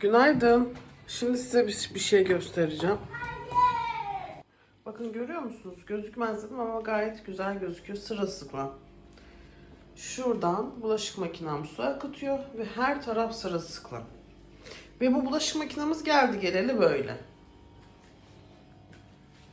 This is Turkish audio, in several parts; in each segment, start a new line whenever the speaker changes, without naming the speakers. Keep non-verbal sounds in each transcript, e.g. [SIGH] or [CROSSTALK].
Günaydın. Şimdi size bir, bir şey göstereceğim. Bakın görüyor musunuz? Gözükmez dedim ama gayet güzel gözüküyor. Sırılsıklam. Şuradan bulaşık makinem su akıtıyor ve her taraf sırılsıklam. Ve bu bulaşık makinemiz geldi geleli böyle.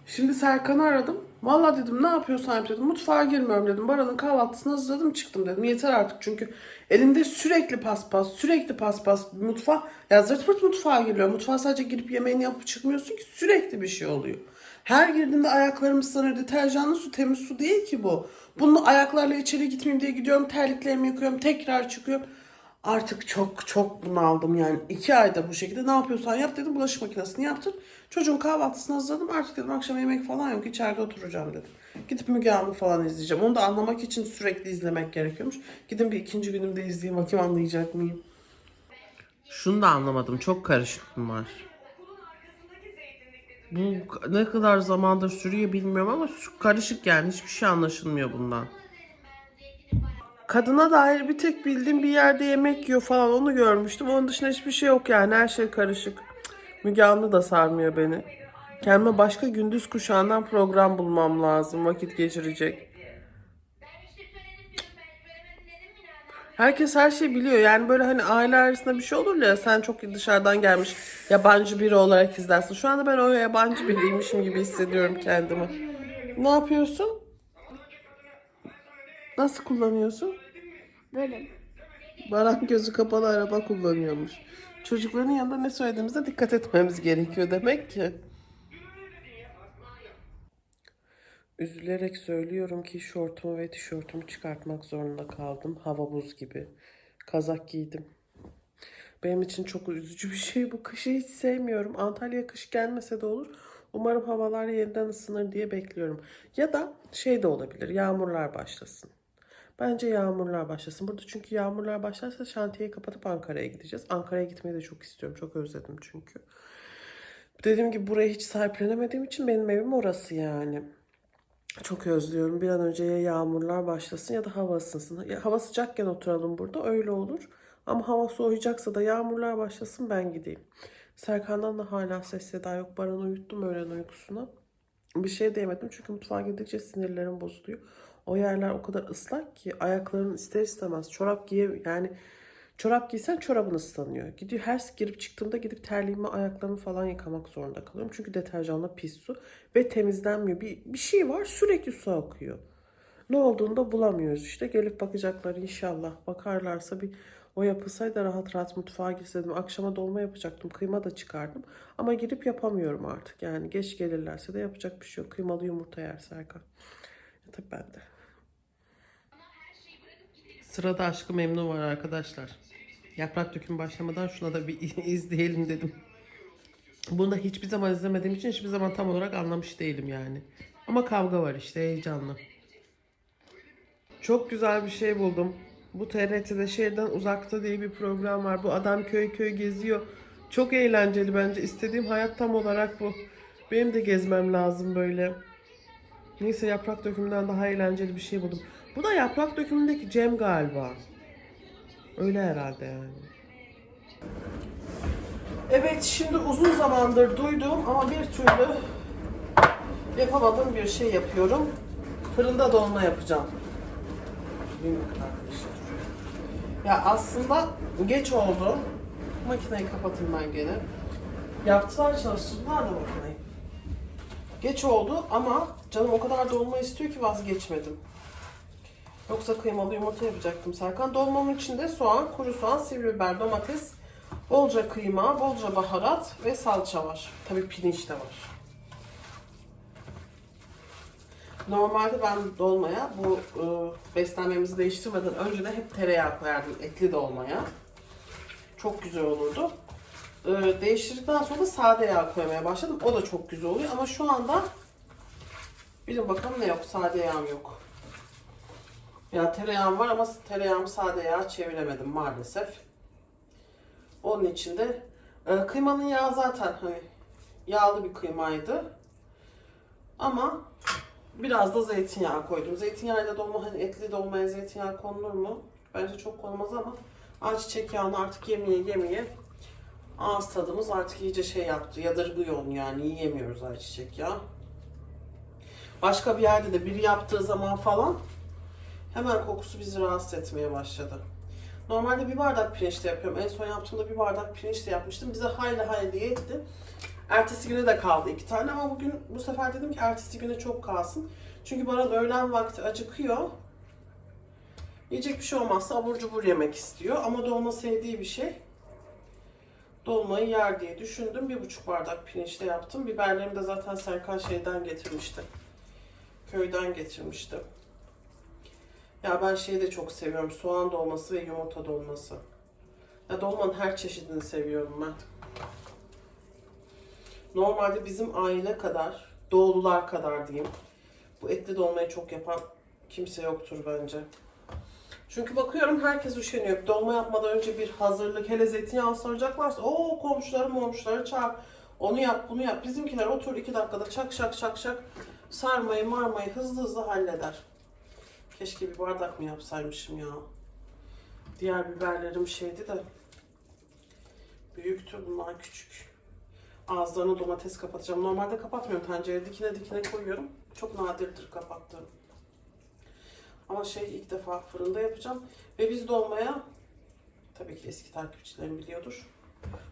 Şimdi Serkan'ı aradım. Valla dedim ne yapıyorsun Alp dedim. Mutfağa girmiyorum dedim. Baran'ın kahvaltısını hazırladım çıktım dedim. Yeter artık çünkü elimde sürekli paspas, sürekli paspas. Mutfağa, ya zırt pırt mutfağa giriyor. Mutfağa sadece girip yemeğini yapıp çıkmıyorsun ki sürekli bir şey oluyor. Her girdiğimde ayaklarım ıslanır. Deterjanlı su, temiz su değil ki bu. Bunun ayaklarla içeri gitmeyeyim diye gidiyorum. Terliklerimi yıkıyorum. Tekrar çıkıyorum. Artık çok çok bunaldım yani. iki ayda bu şekilde ne yapıyorsan yap dedim. Bulaşık makinesini yaptım. Çocuğun kahvaltısını hazırladım. Artık dedim akşam yemek falan yok. içeride oturacağım dedim. Gidip Müge Anlı falan izleyeceğim. Onu da anlamak için sürekli izlemek gerekiyormuş. Gidin bir ikinci günümde izleyeyim. Bakayım anlayacak mıyım? Şunu da anlamadım. Çok karışık bunlar. Bu ne kadar zamandır sürüyor bilmiyorum ama karışık yani. Hiçbir şey anlaşılmıyor bundan. Kadına dair bir tek bildiğim bir yerde yemek yiyor falan onu görmüştüm. Onun dışında hiçbir şey yok yani her şey karışık. Müge Anlı da sarmıyor beni. Kendime başka gündüz kuşağından program bulmam lazım vakit geçirecek. Herkes her şeyi biliyor. Yani böyle hani aile arasında bir şey olur ya sen çok dışarıdan gelmiş yabancı biri olarak izlersin. Şu anda ben o yabancı biriymişim gibi hissediyorum kendimi. Ne yapıyorsun? Nasıl kullanıyorsun?
Böyle.
Baran gözü kapalı araba kullanıyormuş. Çocukların yanında ne söylediğimize dikkat etmemiz gerekiyor demek ki. Üzülerek söylüyorum ki şortumu ve tişörtümü çıkartmak zorunda kaldım. Hava buz gibi. Kazak giydim. Benim için çok üzücü bir şey bu. Kışı hiç sevmiyorum. Antalya kış gelmese de olur. Umarım havalar yeniden ısınır diye bekliyorum. Ya da şey de olabilir. Yağmurlar başlasın. Bence yağmurlar başlasın. Burada çünkü yağmurlar başlarsa şantiyeyi kapatıp Ankara'ya gideceğiz. Ankara'ya gitmeyi de çok istiyorum. Çok özledim çünkü. Dediğim gibi buraya hiç sahiplenemediğim için benim evim orası yani. Çok özlüyorum. Bir an önce ya yağmurlar başlasın ya da hava ısınsın. Ya hava sıcakken oturalım burada öyle olur. Ama hava soğuyacaksa da yağmurlar başlasın ben gideyim. Serkan'dan da hala ses seda yok. Baran'ı uyuttum öğlen uykusuna. Bir şey diyemedim çünkü mutfağa gidince sinirlerim bozuluyor. O yerler o kadar ıslak ki ayakların ister istemez çorap giye yani çorap giysen çorabın ıslanıyor. Gidiyor her girip çıktığımda gidip terliğimi ayaklarımı falan yıkamak zorunda kalıyorum. Çünkü deterjanla pis su ve temizlenmiyor. Bir, bir şey var sürekli su akıyor. Ne olduğunu da bulamıyoruz işte. Gelip bakacaklar inşallah. Bakarlarsa bir o yapılsaydı rahat rahat mutfağa girseydim. Akşama dolma yapacaktım. Kıyma da çıkardım. Ama girip yapamıyorum artık. Yani geç gelirlerse de yapacak bir şey yok. Kıymalı yumurta yer Serkan. E, tabii ben de. Sırada Aşkı Memnu var arkadaşlar. Yaprak dökümü başlamadan şuna da bir [LAUGHS] izleyelim dedim. Bunu da hiçbir zaman izlemediğim için hiçbir zaman tam olarak anlamış değilim yani. Ama kavga var işte heyecanlı. Çok güzel bir şey buldum. Bu TRT'de şehirden uzakta diye bir program var. Bu adam köy köy geziyor. Çok eğlenceli bence. İstediğim hayat tam olarak bu. Benim de gezmem lazım böyle. Neyse yaprak dökümünden daha eğlenceli bir şey buldum. Bu da yaprak dökümündeki Cem galiba. Öyle herhalde yani. Evet şimdi uzun zamandır duydum ama bir türlü yapamadığım bir şey yapıyorum. Fırında dolma yapacağım. Ya aslında geç oldu. Makineyi kapatayım ben gene. Yaptılar çalıştırdılar da makineyi. Geç oldu ama canım o kadar dolma istiyor ki vazgeçmedim. Yoksa kıymalı yumurta yapacaktım Serkan. Dolmamın içinde soğan, kuru soğan, sivri biber, domates, bolca kıyma, bolca baharat ve salça var. Tabii pirinç de var. Normalde ben dolmaya bu e, beslenmemizi değiştirmeden önce de hep tereyağı koyardım etli dolmaya. Çok güzel olurdu. E, değiştirdikten sonra da sade yağ koymaya başladım. O da çok güzel oluyor ama şu anda bilin bakalım ne yok. Sade yağım yok. Ya tereyağım var ama tereyağımı sade yağ çeviremedim maalesef. Onun için de e, kıymanın yağı zaten hani yağlı bir kıymaydı. Ama biraz da zeytinyağı koydum. Zeytinyağıyla dolma hani etli dolmaya zeytinyağı konulur mu? Bence çok konmaz ama ayçiçek yağını artık yemeye yemeye Ağız tadımız artık iyice şey yaptı. Yadırgıyor yani. Yiyemiyoruz ayçiçek ya. Başka bir yerde de biri yaptığı zaman falan hemen kokusu bizi rahatsız etmeye başladı. Normalde bir bardak pirinçle yapıyorum. En son yaptığımda bir bardak pirinçle yapmıştım. Bize hayli hayli yetti. Ertesi güne de kaldı iki tane ama bugün bu sefer dedim ki ertesi güne çok kalsın. Çünkü bana öğlen vakti acıkıyor. Yiyecek bir şey olmazsa abur cubur yemek istiyor. Ama dolma sevdiği bir şey. Dolmayı yer diye düşündüm. Bir buçuk bardak pirinçle yaptım. Biberlerimi de zaten Serkan şeyden getirmişti. Köyden getirmişti. Ya ben şeyi de çok seviyorum. Soğan dolması ve yumurta dolması. Ya dolmanın her çeşidini seviyorum ben. Normalde bizim aile kadar, doğulular kadar diyeyim. Bu etli dolmayı çok yapan kimse yoktur bence. Çünkü bakıyorum herkes üşeniyor. Dolma yapmadan önce bir hazırlık, hele zeytinyağı saracaklarsa o komşuları momşuları çağır. Onu yap, bunu yap. Bizimkiler otur iki dakikada çak şak şak şak sarmayı marmayı hızlı hızlı halleder. Keşke bir bardak mı yapsaymışım ya. Diğer biberlerim şeydi de büyüktü bunlar küçük. Ağızlarını domates kapatacağım. Normalde kapatmıyorum tencereye dikine dikine koyuyorum. Çok nadirdir kapattığım. Ama şey ilk defa fırında yapacağım. Ve biz dolmaya tabii ki eski takipçilerim biliyordur.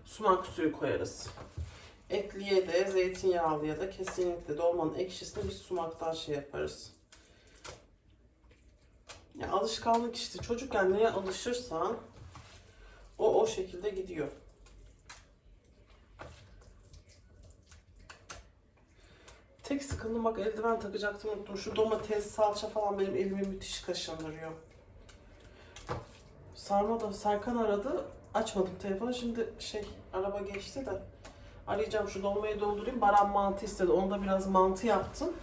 Sumak suyu koyarız. Etliye de zeytinyağlıya da kesinlikle dolmanın ekşisini biz sumaktan şey yaparız. Ya alışkanlık işte. Çocukken neye alışırsan o o şekilde gidiyor. Tek sıkıntım bak eldiven takacaktım unuttum. Şu domates, salça falan benim elimi müthiş kaşındırıyor. Sarma da Serkan aradı. Açmadım telefonu. Şimdi şey araba geçti de arayacağım şu dolmayı doldurayım. Baran mantı istedi. Onda biraz mantı yaptım.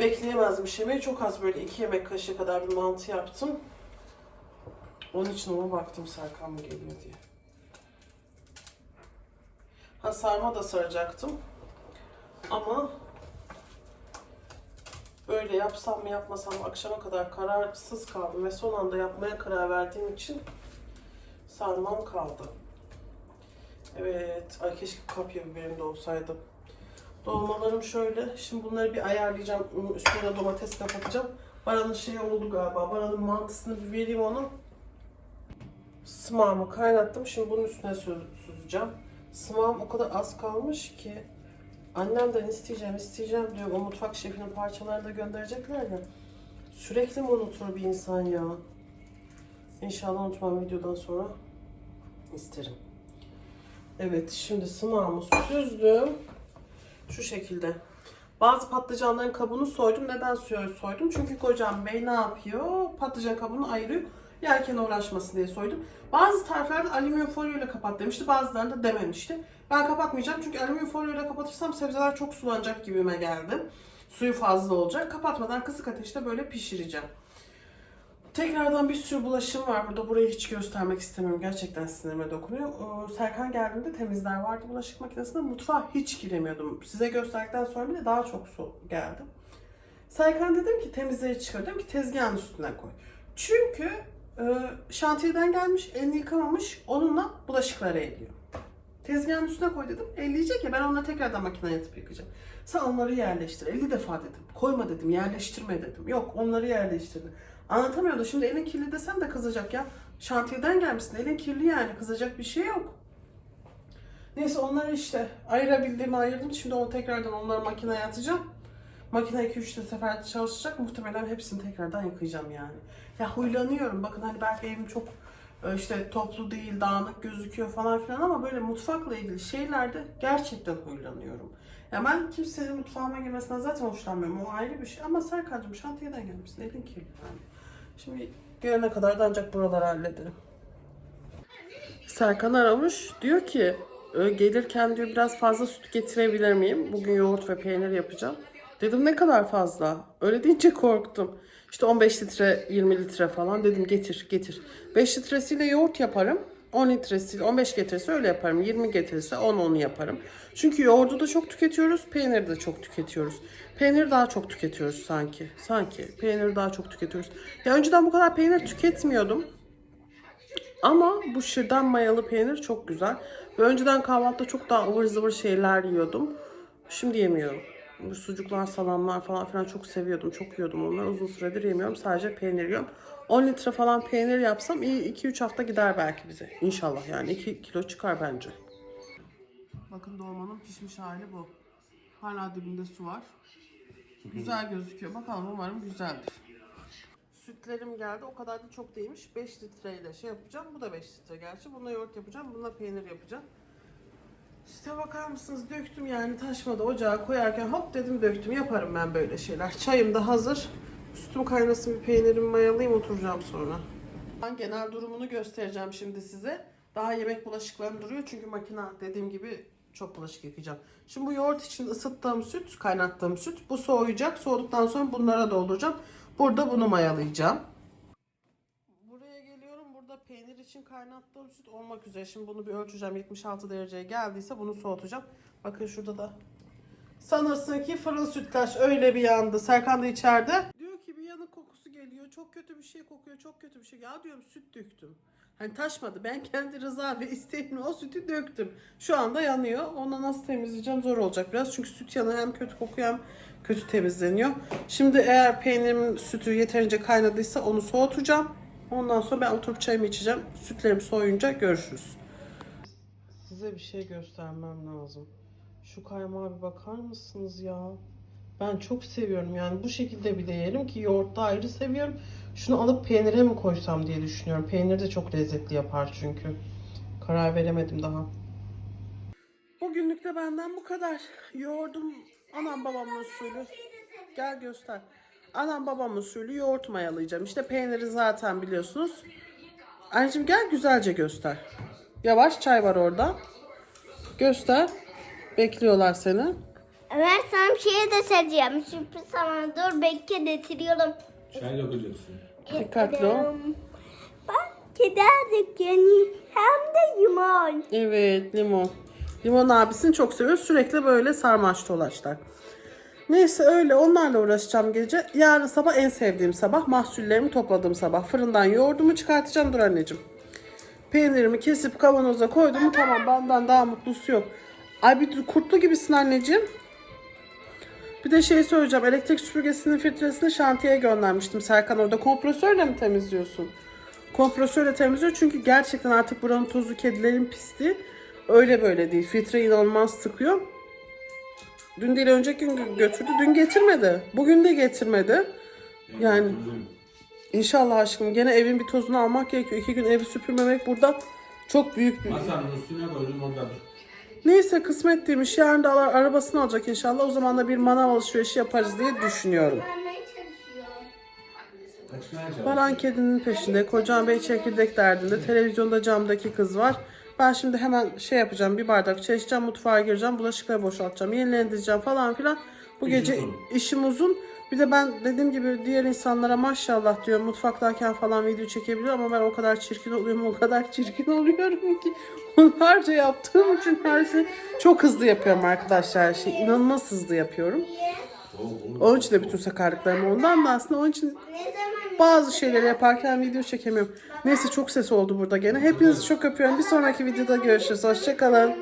Bekleyemezmiş yemeği. Çok az böyle iki yemek kaşığı kadar bir mantı yaptım. Onun için ona baktım Serkan mı geliyor diye. Ha sarma da saracaktım. Ama böyle yapsam mı yapmasam mı akşama kadar kararsız kaldım ve son anda yapmaya karar verdiğim için sarmam kaldı. Evet, ay keşke kapya biberim de olsaydı. Dolmalarım şöyle. Şimdi bunları bir ayarlayacağım. Üstüne de domates kapatacağım. Baranın şeyi oldu galiba. Baranın mantısını bir vereyim onun. Smağımı kaynattım. Şimdi bunun üstüne sü- süzeceğim. Smağım o kadar az kalmış ki. Annemden isteyeceğim, isteyeceğim diyor. O mutfak şefinin parçalarını da gönderecekler ya. Sürekli mi unutur bir insan ya? İnşallah unutmam videodan sonra. isterim. Evet, şimdi smağımı süzdüm. Şu şekilde. Bazı patlıcanların kabuğunu soydum. Neden soydum? Çünkü kocam bey ne yapıyor? Patlıcan kabuğunu ayırıyor. Yerken uğraşmasın diye soydum. Bazı tariflerde alüminyum folyo ile kapat demişti. Bazılarında dememişti. Ben kapatmayacağım çünkü alüminyum folyo ile kapatırsam sebzeler çok sulanacak gibime geldi. Suyu fazla olacak. Kapatmadan kısık ateşte böyle pişireceğim. Tekrardan bir sürü bulaşım var burada. Burayı hiç göstermek istemiyorum. Gerçekten sinirime dokunuyor. Ee, Serkan geldiğinde temizler vardı bulaşık makinesinde. Mutfağa hiç giremiyordum. Size gösterdikten sonra bile daha çok su geldi. Serkan dedim ki temizleri çıkar. Dedim ki tezgahın üstüne koy. Çünkü e, şantiyeden gelmiş, elini yıkamamış. Onunla bulaşıkları eliyor. Tezgahın üstüne koy dedim. Elleyecek ya ben onunla tekrardan makineye yatıp yıkayacağım. Sen onları yerleştir. 50 defa dedim. Koyma dedim. Yerleştirme dedim. Yok onları yerleştirdi. Anlatamıyordu. Şimdi elin kirli desem de kızacak ya. Şantiyeden gelmişsin. Elin kirli yani. Kızacak bir şey yok. Neyse onları işte ayırabildiğimi ayırdım. Şimdi onu tekrardan onları makineye atacağım. Makine 2-3 sefer çalışacak. Muhtemelen hepsini tekrardan yıkayacağım yani. Ya huylanıyorum. Bakın hani belki evim çok e, işte toplu değil, dağınık gözüküyor falan filan ama böyle mutfakla ilgili şeylerde gerçekten huylanıyorum. Ya ben kimsenin mutfağıma girmesinden zaten hoşlanmıyorum. O ayrı bir şey. Ama Serkan'cığım şantiyeden gelmişsin. Elin kirli yani. Şimdi gelene kadar da ancak buraları hallederim. Serkan aramış. Diyor ki "Ö, gelirken diyor biraz fazla süt getirebilir miyim? Bugün yoğurt ve peynir yapacağım. Dedim ne kadar fazla? Öyle deyince korktum. İşte 15 litre 20 litre falan dedim getir getir. 5 litresiyle yoğurt yaparım. 10 litresiyle 15 getirirse öyle yaparım. 20 getirirse 10 onu yaparım. Çünkü yoğurdu da çok tüketiyoruz, peyniri de çok tüketiyoruz. Peynir daha çok tüketiyoruz sanki. Sanki peynir daha çok tüketiyoruz. Ya önceden bu kadar peynir tüketmiyordum. Ama bu şırdan mayalı peynir çok güzel. Ve önceden kahvaltıda çok daha ıvır zıvır şeyler yiyordum. Şimdi yemiyorum. Bu sucuklar, salamlar falan filan çok seviyordum. Çok yiyordum onları. Uzun süredir yemiyorum. Sadece peynir yiyorum. 10 litre falan peynir yapsam iyi 2-3 hafta gider belki bize. İnşallah yani 2 kilo çıkar bence. Bakın dolmanın pişmiş hali bu. Hala dibinde su var. Güzel gözüküyor. Bakalım umarım güzeldir. Sütlerim geldi. O kadar da çok değilmiş. 5 litreyle şey yapacağım. Bu da 5 litre gerçi. Bununla yoğurt yapacağım. Bununla peynir yapacağım. İşte bakar mısınız döktüm yani taşmadı ocağa koyarken hop dedim döktüm yaparım ben böyle şeyler. Çayım da hazır. Sütüm kaynasın bir peynirimi mayalayayım oturacağım sonra. Ben genel durumunu göstereceğim şimdi size. Daha yemek bulaşıklarım duruyor çünkü makine dediğim gibi çok bulaşık yıkayacağım. Şimdi bu yoğurt için ısıttığım süt, kaynattığım süt. Bu soğuyacak. Soğuduktan sonra bunlara dolduracağım. Burada bunu mayalayacağım. Peynir için kaynattığım süt olmak üzere. Şimdi bunu bir ölçeceğim. 76 dereceye geldiyse bunu soğutacağım. Bakın şurada da. Sanırsın ki fırın sütlaç öyle bir yandı. Serkan da içeride. Diyor ki bir yanık kokusu geliyor. Çok kötü bir şey kokuyor. Çok kötü bir şey. Ya diyorum süt döktüm. Hani taşmadı. Ben kendi rıza ve isteğimle o sütü döktüm. Şu anda yanıyor. Onu nasıl temizleyeceğim zor olacak biraz. Çünkü süt yanı hem kötü kokuyor hem kötü temizleniyor. Şimdi eğer peynirimin sütü yeterince kaynadıysa onu soğutacağım. Ondan sonra ben oturup çayımı içeceğim. Sütlerim soğuyunca görüşürüz. Size bir şey göstermem lazım. Şu kaymağa bir bakar mısınız ya? Ben çok seviyorum yani bu şekilde bile yerim ki yoğurtta ayrı seviyorum. Şunu alıp peynire mi koysam diye düşünüyorum. Peynir de çok lezzetli yapar çünkü. Karar veremedim daha. Bugünlük de benden bu kadar. Yoğurdum anam babamın usulü. Gel göster. Anam babamın usulü yoğurt mayalayacağım. İşte peyniri zaten biliyorsunuz. Anneciğim gel güzelce göster. Yavaş çay var orada. Göster. Bekliyorlar seni.
Evet sana bir şey de söyleyeceğim. Sürpriz sana dur bekle getiriyorum.
Çay dökeceksin.
Dikkatli ol.
Bak keder yani hem de limon.
Evet limon. Limon abisini çok seviyor. Sürekli böyle sarmaş dolaşlar. Neyse öyle onlarla uğraşacağım gece. Yarın sabah en sevdiğim sabah mahsullerimi topladığım sabah. Fırından yoğurdumu çıkartacağım dur anneciğim. Peynirimi kesip kavanoza koydum tamam benden daha mutlusu yok. Ay bir kurtlu gibisin anneciğim. Bir de şey söyleyeceğim. Elektrik süpürgesinin filtresini şantiyeye göndermiştim. Serkan orada kompresörle mi temizliyorsun? Kompresörle temizliyor çünkü gerçekten artık buranın tozu kedilerin pisliği. Öyle böyle değil. Filtre inanılmaz sıkıyor. Dün değil önceki gün götürdü. Dün getirmedi. Bugün de getirmedi. Yani inşallah aşkım gene evin bir tozunu almak gerekiyor. İki gün evi süpürmemek burada çok büyük bir...
Masanın üstüne koydum orada.
Neyse kısmet değilmiş. Yarın da arabasını alacak inşallah. O zaman da bir manav alışverişi yaparız diye düşünüyorum. Baran kedinin peşinde. Kocan Bey çekirdek derdinde. Televizyonda camdaki kız var. Ben şimdi hemen şey yapacağım. Bir bardak çay içeceğim. Mutfağa gireceğim. Bulaşıkları boşaltacağım. Yenilendireceğim falan filan. Bu
İşin
gece
uzun.
işim uzun. Bir de ben dediğim gibi diğer insanlara maşallah diyor. Mutfaktayken falan video çekebiliyor ama ben o kadar çirkin oluyorum. O kadar çirkin oluyorum ki. [LAUGHS] Onlarca yaptığım için her şeyi çok hızlı yapıyorum arkadaşlar. Her şeyi inanılmaz hızlı yapıyorum. Onun için de bütün sakarlıklarım ondan da aslında onun için
Ne zaman
bazı şeyleri yaparken video çekemiyorum. Neyse çok ses oldu burada gene. Hepinizi çok öpüyorum. Bir sonraki videoda görüşürüz. Hoşçakalın.